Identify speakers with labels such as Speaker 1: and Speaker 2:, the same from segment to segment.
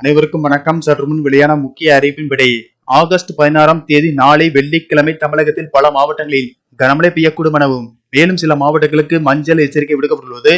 Speaker 1: அனைவருக்கும் வணக்கம் சற்று முன் வெளியான முக்கிய விடை ஆகஸ்ட் பதினாறாம் தேதி நாளை வெள்ளிக்கிழமை தமிழகத்தில் பல மாவட்டங்களில் கனமழை பெய்யக்கூடும் எனவும் மேலும் சில மாவட்டங்களுக்கு மஞ்சள் எச்சரிக்கை விடுக்கப்பட்டுள்ளது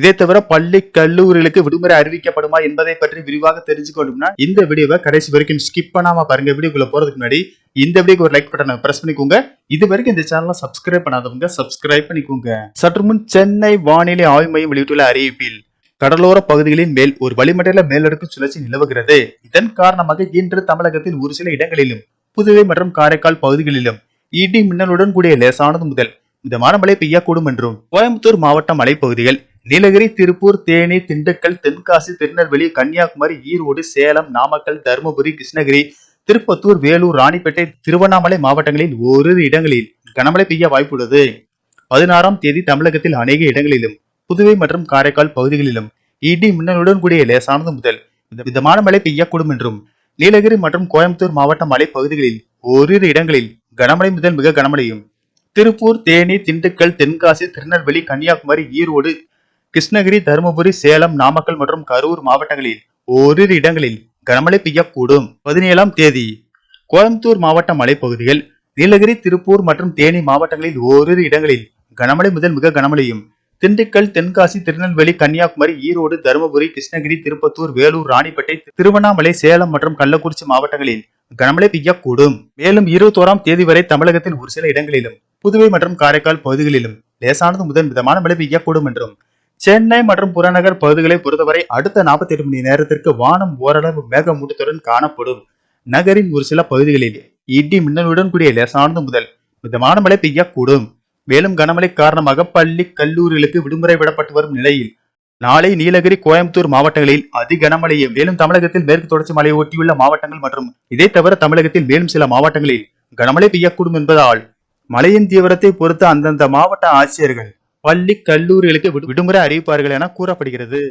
Speaker 1: இதே தவிர பள்ளி கல்லூரிகளுக்கு விடுமுறை அறிவிக்கப்படுமா என்பதை பற்றி விரிவாக தெரிஞ்சுக்கணும்னா இந்த வீடியோவை கடைசி வரைக்கும் ஸ்கிப் பண்ணாம பாருங்க வீடியோக்குள்ள போறதுக்கு முன்னாடி இந்த வீடியோக்கு ஒரு லைக் பட்டன பிரஸ் பண்ணிக்கோங்க இது வரைக்கும் இந்த சேனலை சப்ஸ்கிரைப் பண்ணாதவங்க சப்ஸ்கிரைப் பண்ணிக்கோங்க சற்று முன் சென்னை வானிலை ஆய்வு மையம் வெளியிட்டுள்ள அறிவிப்பில் கடலோர பகுதிகளின் மேல் ஒரு வளிமண்டல மேலடுக்கு சுழற்சி நிலவுகிறது இதன் காரணமாக இன்று தமிழகத்தின் ஒரு சில இடங்களிலும் புதுவை மற்றும் காரைக்கால் பகுதிகளிலும் இடி மின்னலுடன் கூடிய லேசானது முதல் மிதமான மழை பெய்யக்கூடும் என்றும் கோயம்புத்தூர் மாவட்ட மலைப்பகுதிகள் நீலகிரி திருப்பூர் தேனி திண்டுக்கல் தென்காசி திருநெல்வேலி கன்னியாகுமரி ஈரோடு சேலம் நாமக்கல் தருமபுரி கிருஷ்ணகிரி திருப்பத்தூர் வேலூர் ராணிப்பேட்டை திருவண்ணாமலை மாவட்டங்களில் ஓரிரு இடங்களில் கனமழை பெய்ய வாய்ப்புள்ளது பதினாறாம் தேதி தமிழகத்தில் அநேக இடங்களிலும் புதுவை மற்றும் காரைக்கால் பகுதிகளிலும் இடி மின்னலுடன் கூடிய லேசானது முதல் விதமான மழை பெய்யக்கூடும் என்றும் நீலகிரி மற்றும் கோயம்புத்தூர் மாவட்ட மலைப்பகுதிகளில் ஓரிரு இடங்களில் கனமழை முதல் மிக கனமழையும் திருப்பூர் தேனி திண்டுக்கல் தென்காசி திருநெல்வேலி கன்னியாகுமரி ஈரோடு கிருஷ்ணகிரி தருமபுரி சேலம் நாமக்கல் மற்றும் கரூர் மாவட்டங்களில் ஓரிரு இடங்களில் கனமழை பெய்யக்கூடும் பதினேழாம் தேதி கோயம்புத்தூர் மாவட்ட மலைப்பகுதிகள் நீலகிரி திருப்பூர் மற்றும் தேனி மாவட்டங்களில் ஓரிரு இடங்களில் கனமழை முதல் மிக கனமழையும் திண்டுக்கல் தென்காசி திருநெல்வேலி கன்னியாகுமரி ஈரோடு தருமபுரி கிருஷ்ணகிரி திருப்பத்தூர் வேலூர் ராணிப்பேட்டை திருவண்ணாமலை சேலம் மற்றும் கள்ளக்குறிச்சி மாவட்டங்களில் கனமழை பெய்யக்கூடும் மேலும் இருபத்தோராம் தேதி வரை தமிழகத்தின் ஒரு சில இடங்களிலும் புதுவை மற்றும் காரைக்கால் பகுதிகளிலும் லேசானது முதன் விதமான மழை பெய்யக்கூடும் என்றும் சென்னை மற்றும் புறநகர் பகுதிகளை பொறுத்தவரை அடுத்த நாற்பத்தி எட்டு மணி நேரத்திற்கு வானம் ஓரளவு மேகமூட்டத்துடன் காணப்படும் நகரின் ஒரு சில பகுதிகளில் இடி மின்னலுடன் கூடிய லேசானது முதல் மிதமான மழை பெய்யக்கூடும் மேலும் கனமழை காரணமாக பள்ளி கல்லூரிகளுக்கு விடுமுறை விடப்பட்டு வரும் நிலையில் நாளை நீலகிரி கோயம்புத்தூர் மாவட்டங்களில் அதி கனமழையும் மேலும் தமிழகத்தில் மேற்கு தொடர்ச்சி மலையை ஒட்டியுள்ள மாவட்டங்கள் மற்றும் இதே தவிர தமிழகத்தில் மேலும் சில மாவட்டங்களில் கனமழை பெய்யக்கூடும் என்பதால் மழையின் தீவிரத்தை பொறுத்து அந்தந்த மாவட்ட ஆட்சியர்கள் பள்ளி கல்லூரிகளுக்கு விடுமுறை அறிவிப்பார்கள் என கூறப்படுகிறது